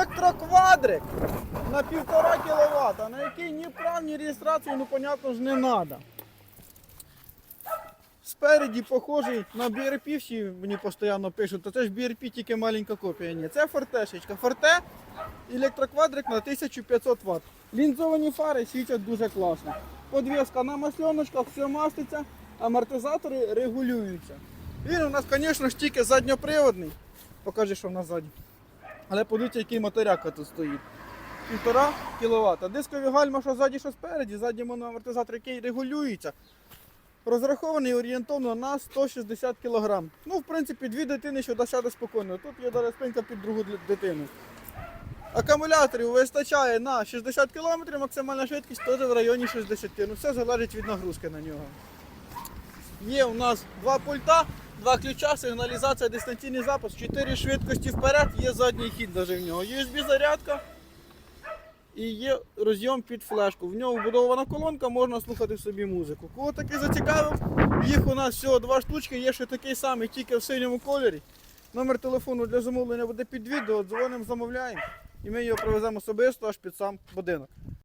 електроквадрик на 1,5 кВт, на який ні прав, ні реєстрації, ну понятно ж не треба. Спереді похожий на BRP, всі мені постійно пишуть, то це ж BRP тільки маленька копія. Ні, це фортешечка. Форте електроквадрик на 1500 Вт. Лінзовані фари світять дуже класно. Подвіска на масленочках, все маститься, амортизатори регулюються. Він у нас, звісно ж, тільки задньоприводний. Покажи, що в нас ззаді. Але подивіться, який моторяка тут стоїть. Півтора кВт. Дискові гальма, що ззаді, що спереді, задній моноамортизатор, який регулюється. Розрахований орієнтовно на 160 кг. Ну, в принципі, дві дитини що сяде спокійно. Тут є даже спинка під другу дитину. Акумуляторів вистачає на 60 км, максимальна швидкість теж в районі 60 Ну, все залежить від нагрузки на нього. Є у нас два пульта, два ключа, сигналізація, дистанційний запуск, 4 швидкості вперед, є задній хід даже в нього. USB зарядка і є розйом під флешку. В нього вбудована колонка, можна слухати собі музику. Кого таки зацікавив, їх у нас всього два штучки, є ще такий самий, тільки в синьому кольорі. Номер телефону для замовлення буде під відео, дзвонимо, замовляємо. І ми його привеземо особисто аж під сам будинок.